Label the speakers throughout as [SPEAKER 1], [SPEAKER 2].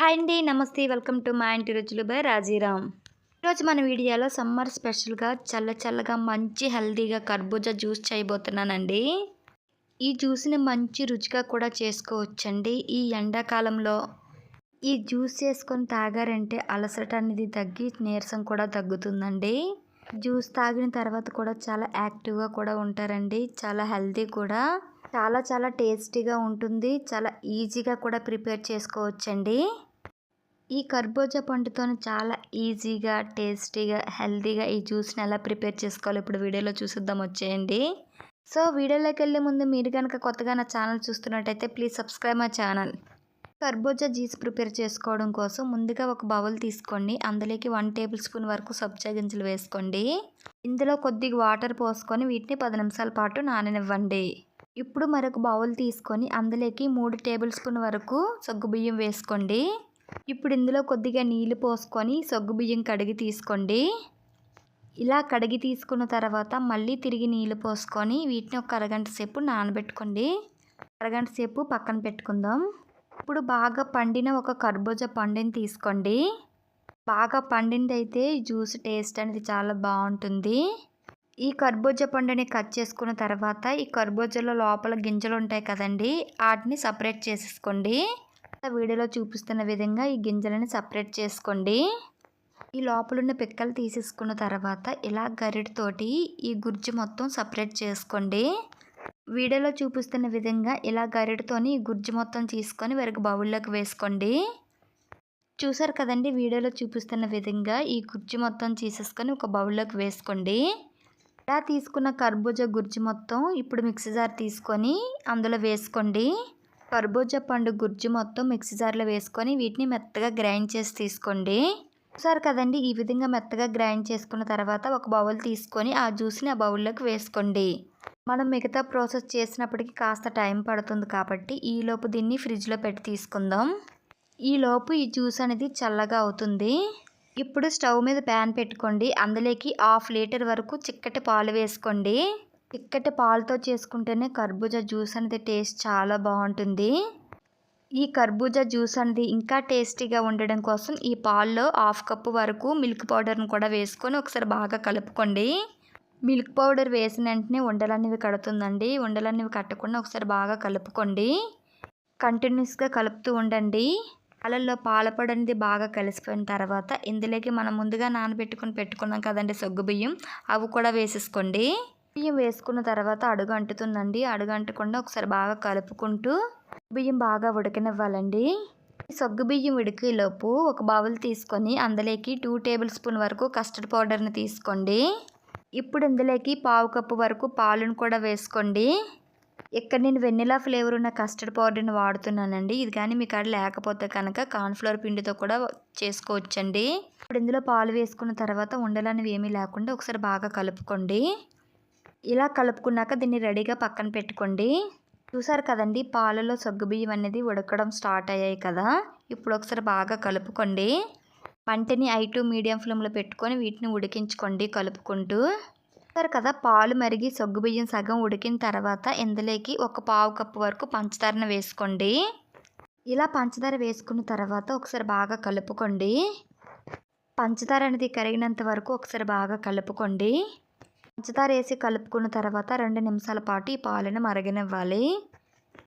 [SPEAKER 1] Hi అండి నమస్తే welcome to మా ఇంటి రుచులు బై రాజీరామ్. ఈరోజు మన వీడియోలో సమ్మర్ స్పెషల్గా చల్ల చల్లగా మంచి హెల్దీగా కర్బూజా జ్యూస్ చేయబోతున్నానండి. ఈ జ్యూస్ని మంచి రుచిగా కూడా చేసుకోవచ్చండి. ఈ ఎండాకాలంలో ఈ జ్యూస్ చేసుకొని తాగారంటే అలసట అనేది తగ్గి నీరసం కూడా తగ్గుతుందండి. జ్యూస్ తాగిన తర్వాత కూడా చాలా యాక్టివ్గా కూడా ఉంటారండి. చాలా హెల్తీ కూడా. చాలా చాలా టేస్టీగా ఉంటుంది. చాలా ఈజీగా కూడా ప్రిపేర్ చేసుకోవచ్చండి. ఈ కర్బూజా పండుతో చాలా ఈజీగా టేస్టీగా హెల్తీగా ఈ జ్యూస్ని ఎలా ప్రిపేర్ చేసుకోవాలో ఇప్పుడు వీడియోలో చూసిద్దాం వచ్చేయండి. సో వీడియోలోకి వెళ్ళే ముందు మీరు కనుక కొత్తగా నా ఛానల్ చూస్తున్నట్టయితే ప్లీజ్ సబ్స్క్రైబ్ మై ఛానల్. కర్బూజా జ్యూస్ ప్రిపేర్ చేసుకోవడం కోసం ముందుగా ఒక బౌల్ తీసుకోండి. అందులోకి వన్ టేబుల్ స్పూన్ వరకు సబ్జా గింజలు వేసుకోండి. ఇందులో కొద్దిగా వాటర్ పోసుకొని వీటిని పది నిమిషాల పాటు నాననివ్వండి. ఇప్పుడు మరొక బౌల్ తీసుకొని అందులోకి మూడు టేబుల్ స్పూన్ వరకు సగ్గుబియ్యం వేసుకోండి. ఇప్పుడు ఇందులో కొద్దిగా నీళ్ళు పోసుకొని సగ్గుబియ్యం కడిగి తీసుకోండి. ఇలా కడిగి తీసుకున్న తర్వాత మళ్ళీ తిరిగి నీళ్ళు పోసుకొని వీటిని ఒక అరగంట సేపు నానబెట్టుకోండి. అరగంట సేపు పక్కన పెట్టుకుందాం. ఇప్పుడు బాగా పండిన ఒక కర్బూజా పండుని తీసుకోండి. బాగా పండింది అయితే జ్యూస్ టేస్ట్ అనేది చాలా బాగుంటుంది. ఈ కర్బూజా పండుని కట్ చేసుకున్న తర్వాత ఈ కర్బూజాలో లోపల గింజలు ఉంటాయి కదండి వాటిని సపరేట్ చేసేసుకోండి. వీడియోలో చూపిస్తున్న విధంగా ఈ గింజలని సపరేట్ చేసుకోండి. ఈ లోపల ఉన్న పిక్కలు తీసేసుకున్న తర్వాత ఇలా గరిటతోటి ఈ గుజ్జు మొత్తం సపరేట్ చేసుకోండి. వీడియోలో చూపిస్తున్న విధంగా ఇలా గరిటతోని గుజ్జు మొత్తం తీసుకొని వేరొక బౌల్లోకి వేసుకోండి. చూసారు కదండి వీడియోలో చూపిస్తున్న విధంగా ఈ గుజ్జు మొత్తం తీసేసుకొని ఒక బౌల్లోకి వేసుకోండి. ఇలా తీసుకున్న కర్బూజా గుజ్జు మొత్తం ఇప్పుడు మిక్సీ జార్ తీసుకొని అందులో వేసుకోండి. కర్బూజా పండు గుజ్జు మొత్తం మిక్సీ జార్లో వేసుకొని వీటిని మెత్తగా గ్రైండ్ చేసి తీసుకోండి. చూసారు కదండి ఈ విధంగా మెత్తగా గ్రైండ్ చేసుకున్న తర్వాత ఒక బౌల్ తీసుకొని ఆ జ్యూస్ని ఆ బౌల్లోకి వేసుకోండి. మనం మిగతా ప్రాసెస్ చేసినప్పటికీ కాస్త టైం పడుతుంది కాబట్టి ఈలోపు దీన్ని ఫ్రిడ్జ్లో పెట్టి తీసుకుందాం. ఈలోపు ఈ జ్యూస్ అనేది చల్లగా అవుతుంది. ఇప్పుడు స్టవ్ మీద ప్యాన్ పెట్టుకోండి. అందులోకి హాఫ్ లీటర్ వరకు చిక్కటి పాలు వేసుకోండి. చిక్కటి పాలతో చేసుకుంటేనే కర్బూజా జ్యూస్ అనేది టేస్ట్ చాలా బాగుంటుంది. ఈ కర్బూజా జ్యూస్ అనేది ఇంకా టేస్టీగా ఉండడం కోసం ఈ పాల్లో హాఫ్ కప్పు వరకు మిల్క్ పౌడర్ని కూడా వేసుకొని ఒకసారి బాగా కలుపుకోండి. మిల్క్ పౌడర్ వేసిన వెంటనే ఉండలనేవి కడుతుందండి. ఉండలనేవి కట్టకుండా ఒకసారి బాగా కలుపుకోండి. కంటిన్యూస్గా కలుపుతూ ఉండండి. పాలల్లో పాలపొడి అనేది బాగా కలిసిపోయిన తర్వాత ఇందులోకి మనం ముందుగా నానబెట్టుకుని పెట్టుకున్నాం కదండి సగ్గు బియ్యం అవి కూడా వేసేసుకోండి. బియ్యం వేసుకున్న తర్వాత అడుగు అంటుతుందండి అడుగు అంటకుండా ఒకసారి బాగా కలుపుకుంటూ బియ్యం బాగా ఉడకనివ్వాలండి. సగ్గు బియ్యం ఉడికేలోపు ఒక బౌల్ తీసుకొని అందులోకి టూ టేబుల్ స్పూన్ వరకు కస్టర్డ్ పౌడర్ని తీసుకోండి. ఇప్పుడు ఇందులోకి పావు కప్పు వరకు పాలను కూడా వేసుకోండి. ఇక్కడ నేను వెన్నెలా ఫ్లేవర్ ఉన్న కస్టర్డ్ పౌడర్ని వాడుతున్నానండి. ఇది కానీ మీ కాడ లేకపోతే కనుక కార్న్ఫ్లవర్ పిండితో కూడా చేసుకోవచ్చండి. ఇప్పుడు ఇందులో పాలు వేసుకున్న తర్వాత ఉండలనేవి ఏమీ లేకుండా ఒకసారి బాగా కలుపుకోండి. ఇలా కలుపుకున్నాక దీన్ని రెడీగా పక్కన పెట్టుకోండి. చూసారు కదండి పాలలో సగ్గుబియ్యం అనేది ఉడకడం స్టార్ట్ అయ్యాయి కదా. ఇప్పుడు ఒకసారి బాగా కలుపుకోండి. మంటని ఐ టు మీడియం ఫ్లేమ్లో పెట్టుకొని వీటిని ఉడికించుకోండి కలుపుకుంటూ. సరే కదా పాలు మరిగి సగ్గుబియ్యం సగం ఉడికిన తర్వాత ఇందులోకి ఒక పావు కప్పు వరకు పంచదారను వేసుకోండి. ఇలా పంచదార వేసుకున్న తర్వాత ఒకసారి బాగా కలుపుకోండి. పంచదార అనేది కరిగినంత వరకు ఒకసారి బాగా కలుపుకోండి. పంచదార వేసి కలుపుకున్న తర్వాత రెండు నిమిషాల పాటు ఈ పాలను మరగనివ్వాలి.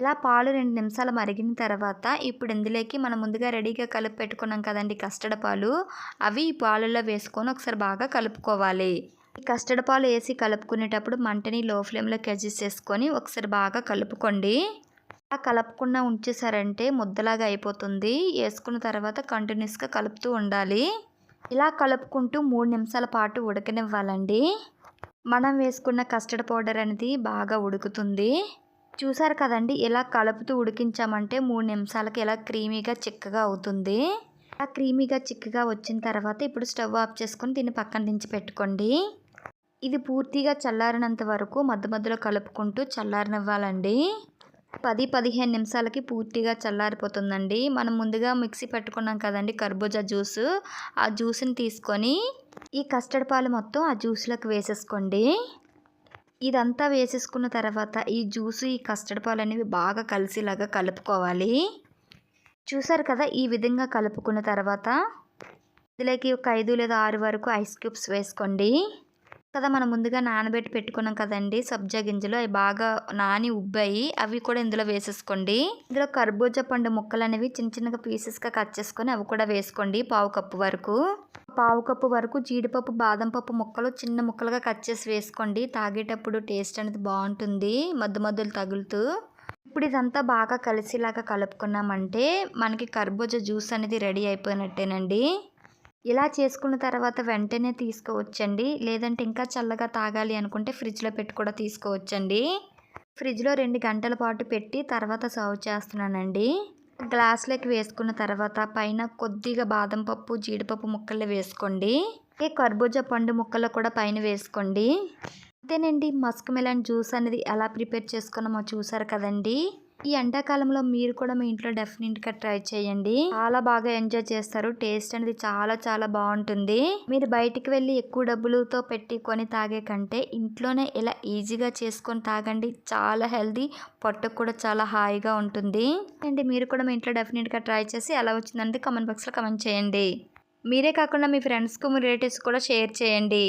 [SPEAKER 1] ఇలా పాలు రెండు నిమిషాలు మరిగిన తర్వాత ఇప్పుడు ఇందులోకి మనం ముందుగా రెడీగా కలిపి పెట్టుకున్నాం కదండి కస్టర్డ్ పాలు. అవి ఈ పాలలో వేసుకొని ఒకసారి బాగా కలుపుకోవాలి. ఈ కస్టర్డ్ పాలు వేసి కలుపుకునేటప్పుడు మంటని లో ఫ్లేమ్లోకి అడ్జస్ట్ చేసుకొని ఒకసారి బాగా కలుపుకోండి. అలా కలపకుండా ఉంచేసారంటే ముద్దలాగా అయిపోతుంది. వేసుకున్న తర్వాత కంటిన్యూస్గా కలుపుతూ ఉండాలి. ఇలా కలుపుకుంటూ మూడు నిమిషాల పాటు ఉడకనివ్వాలండి. మనం వేసుకున్న కస్టర్డ్ పౌడర్ అనేది బాగా ఉడుకుతుంది. చూసారు కదండి ఇలా కలుపుతూ ఉడికించామంటే మూడు నిమిషాలకి ఇలా క్రీమీగా చిక్కగా అవుతుంది. ఇలా క్రీమీగా చిక్కగా వచ్చిన తర్వాత ఇప్పుడు స్టవ్ ఆఫ్ చేసుకొని దీన్ని పక్కన దించి పెట్టుకోండి. ఇది పూర్తిగా చల్లారినంత వరకు మధ్య మధ్యలో కలుపుకుంటూ చల్లారనివ్వాలండి. పది పదిహేను నిమిషాలకి పూర్తిగా చల్లారిపోతుందండి. మనం ముందుగా మిక్సీ పెట్టుకున్నాం కదండి కర్బూజా జ్యూస్. ఆ జ్యూస్ని తీసుకొని ఈ కస్టర్డ్ పాలు మొత్తం ఆ జ్యూస్లోకి వేసేసుకోండి. ఇదంతా వేసేసుకున్న తర్వాత ఈ జ్యూస్ ఈ కస్టర్డ్ పాలు అనేవి బాగా కలిసేలాగా కలుపుకోవాలి. చూసారు కదా ఈ విధంగా కలుపుకున్న తర్వాత ఇందులోకి ఒక ఐదు లేదా ఆరు వరకు ఐస్ క్యూబ్స్ వేసుకోండి. కదా! మనం ముందుగా నానబెట్టి పెట్టుకున్నాం కదండి సబ్జా గింజలు. అవి బాగా నాని ఉబ్బాయి అవి కూడా ఇందులో వేసేసుకోండి. ఇందులో కర్బూజా పండు ముక్కలు అనేవి చిన్న చిన్నగా పీసెస్గా కట్ చేసుకొని అవి కూడా వేసుకోండి పావు కప్పు వరకు. పావు కప్పు వరకు జీడిపప్పు బాదం పప్పు ముక్కలు చిన్న ముక్కలుగా కట్ చేసి వేసుకోండి. తాగేటప్పుడు టేస్ట్ అనేది బాగుంటుంది మధ్య మధ్యలు తగులుతూ. ఇప్పుడు ఇదంతా బాగా కలిసిలాగా కలుపుకున్నామంటే మనకి కర్బూజా జ్యూస్ అనేది రెడీ అయిపోయినట్టేనండి. ఇలా చేసుకున్న తర్వాత వెంటనే తీసుకోవచ్చండి. లేదంటే ఇంకా చల్లగా తాగాలి అనుకుంటే ఫ్రిడ్జ్లో పెట్టి కూడా తీసుకోవచ్చండి. ఫ్రిడ్జ్లో రెండు గంటల పాటు పెట్టి తర్వాత సర్వ్ చేస్తున్నానండి. గ్లాస్లోకి వేసుకున్న తర్వాత పైన కొద్దిగా బాదం పప్పు జీడిపప్పు ముక్కలు వేసుకోండి. ఈ కర్బూజా పండు ముక్కలు కూడా పైన వేసుకోండి. అంతేనండి. మస్క్ మెలన్ జ్యూస్ అనేది ఎలా ప్రిపేర్ చేసుకున్నామో చూసారు కదండీ. ఈ ఎండాకాలంలో మీరు కూడా మీ ఇంట్లో డెఫినెట్గా ట్రై చేయండి. చాలా బాగా ఎంజాయ్ చేస్తారు. టేస్ట్ అనేది చాలా చాలా బాగుంటుంది. మీరు బయటికి వెళ్ళి ఎక్కువ డబ్బులతో పెట్టి కొని తాగే కంటే ఇంట్లోనే ఇలా ఈజీగా చేసుకొని తాగండి. చాలా హెల్దీ పొట్టకు కూడా చాలా హాయిగా ఉంటుంది. అండ్ మీరు కూడా మీ ఇంట్లో డెఫినెట్గా ట్రై చేసి ఎలా వచ్చిందంటే కామెంట్ బాక్స్లో కమెంట్ చేయండి. మీరే కాకుండా మీ ఫ్రెండ్స్కు మీ రిలేటివ్స్ కూడా షేర్ చేయండి.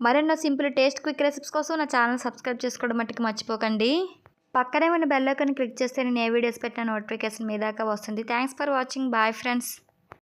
[SPEAKER 1] మరెన్నో సింపుల్ టేస్ట్ క్విక్ రెసిపీస్ కోసం నా ఛానల్ సబ్స్క్రైబ్ చేసుకోవడం మట్టుకు మర్చిపోకండి. పక్కనే ఉన్న బెల్లైకన్ క్లిక్ చేస్తే నేను ఏ వీడియోస్ పెట్టిన నోటిఫికేషన్ మీ దాకా వస్తుంది. Thanks for watching bye friends